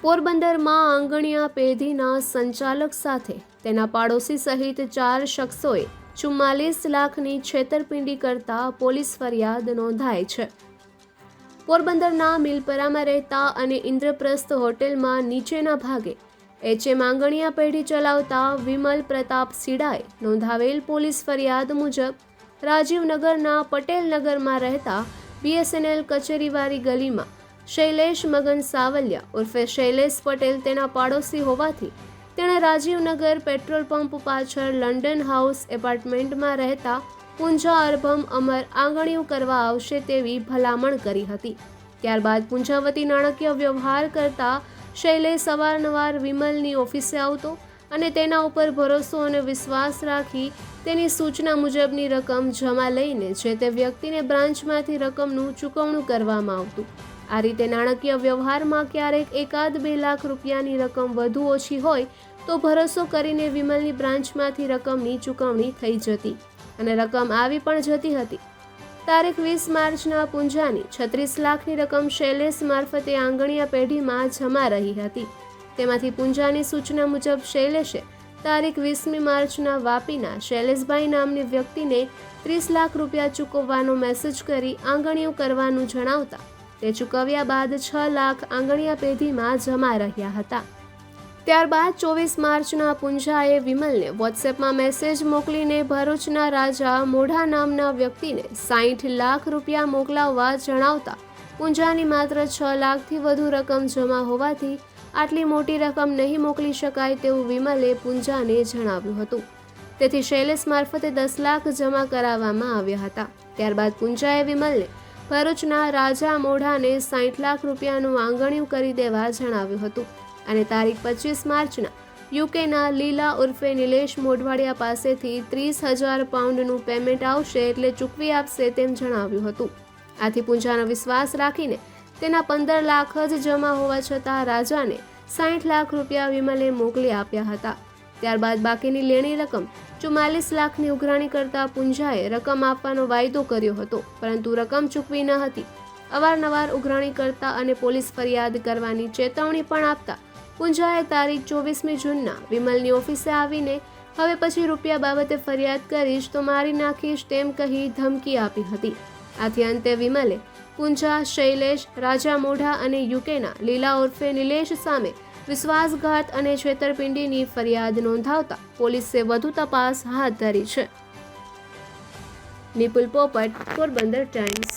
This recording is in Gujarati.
પોરબંદરમાં આંગણિયા પેઢીના સંચાલક સાથે તેના પાડોશી સહિત ચાર શખ્સોએ ચુમ્માલીસ લાખની છેતરપિંડી કરતા પોલીસ ફરિયાદ નોંધાઈ છે. પોરબંદરના મિલપરામાં રહેતા અને ઇન્દ્રપ્રસ્થ હોટેલમાં નીચેના ભાગે એચએમ આંગણિયા પેઢી ચલાવતા વિમલ પ્રતાપ સિડાએ નોંધાવેલ પોલીસ ફરિયાદ મુજબ રાજીવનગરના પટેલનગરમાં રહેતા બીએસએનએલ કચેરીવાળી ગલીમાં શૈલેષ, મગન સાવલિયા ઉર્ફે શૈલેષ પટેલ તેના પાડોશી હોવાથી તેણે રાજીવનગર પેટ્રોલ પંપ પાછળ લંડન હાઉસ એપાર્ટમેન્ટમાં રહેતા પૂંજા અરભમ અમર આંગણીયું કરવા આવશે તેવી ભલામણ કરી હતી. ત્યારબાદ પૂંજાવતી નાણાકીય વ્યવહાર કરતા શૈલેષ અવારનવાર વિમલની ઓફિસે આવતો અને તેના ઉપર ભરોસો અને વિશ્વાસ રાખી તેની સૂચના મુજબની રકમ જમા લઈને જે તે વ્યક્તિને બ્રાન્ચમાંથી રકમનું ચૂકવણું કરવામાં આવતું. આ રીતે નાણાકીય વ્યવહારમાં ક્યારેક એકાદ બે લાખ રૂપિયાની રકમ વધુ ઓછી હોય તો ભરોસો કરીને વિમલની બ્રાન્ચમાંથી રકમની ચૂકવણી થઈ જતી અને રકમ આવી પણ જતી હતી. તારીખ વીસ માર્ચના પૂંજાની છત્રીસ લાખની રકમ શૈલેષ મારફતે આંગણિયા પેઢીમાં જમા રહી હતી. તેમાંથી પૂંજાની સૂચના મુજબ શૈલેષે તારીખ વીસમી માર્ચના વાપીના શૈલેષભાઈ નામની વ્યક્તિને ત્રીસ લાખ રૂપિયા ચૂકવવાનો મેસેજ કરી આંગણીઓ કરવાનું જણાવતા તે ચૂકવ્યા બાદ છ લાખ આંગણિયા પેઢીમાં જમા રહ્યા હતા. ત્યારબાદ ચોવીસ માર્ચના પુંજાએ વિમલને વોટ્સએપમાં મેસેજ મોકલીને ભરૂચના રાજા મોઢા નામના વ્યક્તિને સાહીઠ લાખ રૂપિયા મોકલાવવા જણાવતા પુંજાની માત્ર છ લાખથી વધુ રકમ જમા હોવાથી આટલી મોટી રકમ નહીં મોકલી શકાય તેવું વિમલે પુંજાને જણાવ્યું હતું. તેથી શૈલેષ મારફતે દસ લાખ જમા કરાવવામાં આવ્યા હતા. ત્યારબાદ પુંજાએ વિમલને ભરૂચના રાજા મોઢાને સાઠ લાખ રૂપિયાનું આંગણિયું કરી દેવા જણાવ્યું હતું. અને તારીખ પચીસ માર્ચના યુકેના લીલા ઉર્ફે નિલેશ મોઢવાડિયા પાસેથી ત્રીસ હજાર પાઉન્ડનું પેમેન્ટ આવશે એટલે ચૂકવી આપશે તેમ જણાવ્યું હતું. આથી પૂંજાનો વિશ્વાસ રાખીને તેના પંદર લાખ જ જમા હોવા છતાં રાજાને સાઠ લાખ રૂપિયા વિમલે મોકલી આપ્યા હતા. ત્યારબાદ બાકીની લેણી રકમ ચુમ્માલીસ લાખની ઉઘરાણી કરતા પુંજાએ રકમ આપવાનો વાયદો કર્યો હતો, પરંતુ રકમ ચૂકવી ન હતી. અવારનવાર ઉઘરાણી કરતા અને પોલીસ ફરિયાદ કરવાની ચેતવણી પણ આપતા, પુંજાએ તારીખ ચોવીસમી જૂનના વિમલની ઓફિસે આવીને, હવે પછી રૂપિયા બાબતે ફરિયાદ કરીશ તો મારી નાખીશ તેમ કહી ધમકી આપી હતી. આથી અંતે વિમલે પુંજા, શૈલેષ, રાજા મોઢા અને યુકેના લીલા ઉર્ફે નિલેશ સામે વિશ્વાસઘાત અને છેતરપિંડીની ફરિયાદ નોંધાવતા પોલીસે વધુ તપાસ હાથ ધરી છે. નિપુલ પોપટ, પોરબંદર ટાઈમ્સ